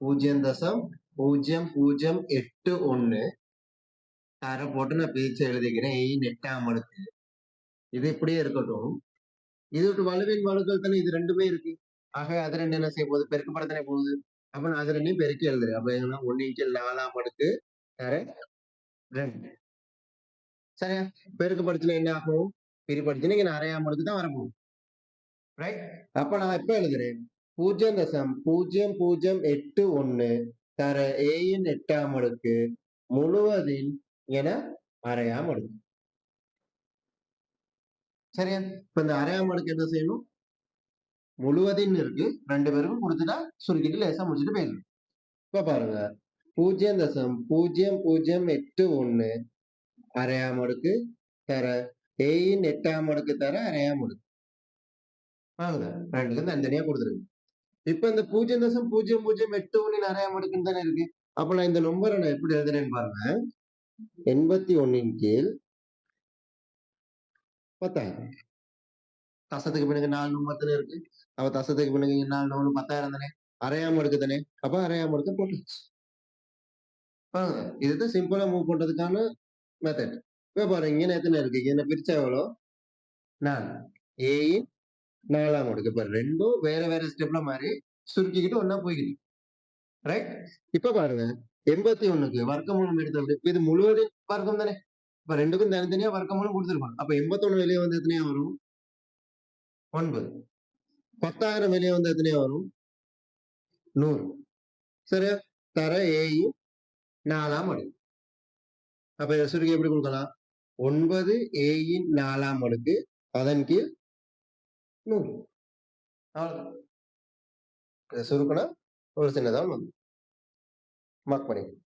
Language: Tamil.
பூஜ்ஜியம் தசம் பூஜ்ஜியம் பூஜ்ஜியம் எட்டு ஒண்ணு தர போட்டு நான் பிரிச்சு எழுதிக்கிறேன் எயின் எட்டாம் அடுக்கு இது இப்படியே இருக்கட்டும் இது ஒரு வலுவின் வலுக்கள் தானே இது ரெண்டுமே இருக்கு ஆக அது ரெண்டு என்ன செய்ய போகுது பெருக்கப்படத்தானே போகுது அப்ப நான் அது ரெண்டையும் பெருக்கி எழுதுறேன் அப்ப என்ன ஒன்னு நாலாம் அடுக்கு தர ரெண்டு சரியா பெருக்கப்படுச்சுன்னா என்ன ஆகும் பிரிப்படுத்தினா இங்க நிறைய அடுக்கு தான் வரப்போகும் ரைட் அப்ப நான் எப்ப எழுதுறேன் பூஜ்ஜியம் தசம் பூஜ்ஜியம் பூஜ்ஜியம் எட்டு ஒண்ணு தர ஏயின் எட்டாம் அடுக்கு முழுவதின் என அரையாம் அடுக்கு. சரியா? இப்ப இந்த அரையாம் அடுக்கு என்ன செய்யணும்? முழுவதின் இருக்கு ரெண்டு பேருக்கும் கொடுத்துட்டா சுருக்கிட்டு லேசா முடிச்சுட்டு போயிடணும். இப்ப பாருங்க பூஜ்ஜியம் தசம் பூஜ்ஜியம் பூஜ்ஜியம் எட்டு ஒண்ணு அரையாம் அடுக்கு தர ஏயின் எட்டாம் அடுக்கு தர அரையாம் அடுக்கு. வாங்க ரெண்டுக்கும் தனித்தனியா கொடுத்துருங்க. இப்ப இந்த பூஜ்ஜியம் தசம் பூஜ்ஜியம் பூஜ்ஜியம் எட்டு ஒண்ணு நிறைய அடுக்குன்னு தானே இருக்கு? அப்ப நான் இந்த நம்பரை நான் எப்படி எழுதுறேன்னு பாருங்க. எண்பத்தி ஒன்னின் கீழ் பத்தாயிரம். தசத்துக்கு பிறகு நாலு நம்பத்துல இருக்கு? அப்ப தசத்துக்கு பின்னுங்க நாலு நூறு பத்தாயிரம் தானே? அரையாம இருக்கு தானே? அப்ப அரையாம இருக்க போட்டுச்சு பாருங்க இதுதான் சிம்பிளா மூவ் பண்றதுக்கான மெத்தட் இப்ப பாருங்க இங்கே எத்தனை இருக்கு? என்ன பிரிச்சா எவ்வளோ? நான் ஏயின் நாலாம் அடுக்கு இப்ப ரெண்டும் வேற வேற ஸ்டெப்ல மாதிரி சுருக்கிக்கிட்டு ஒன்னா போய்கிட்டு ரைட் இப்ப பாருங்க. எண்பத்தி ஒண்ணுக்கு வர்க்கமூலம் எடுத்து இப்ப இது முழுவதும் வர்க்கம் தானே? இப்ப ரெண்டுக்கும் தனித்தனியா வர்க்கமூலம் கொடுத்துருப்பாங்க. அப்ப எண்பத்தொன்னு வெளியே வந்து எத்தனையா வரும்? ஒன்பது. பத்தாயிரம் வெளியே வந்து எத்தனையா வரும்? நூறு. சரியா? தர ஏயும் நாலாம் அடுக்கு. அப்ப இதை சுருக்கி எப்படி கொடுக்கலாம்? ஒன்பது ஏயின் நாலாம் அடுக்கு. அதன் கீழ் நூறு. அவ்வளோதான் இதை சுருக்கணும் ஒரு சின்னதாக வந்து மார்க் பண்ணிக்கணும்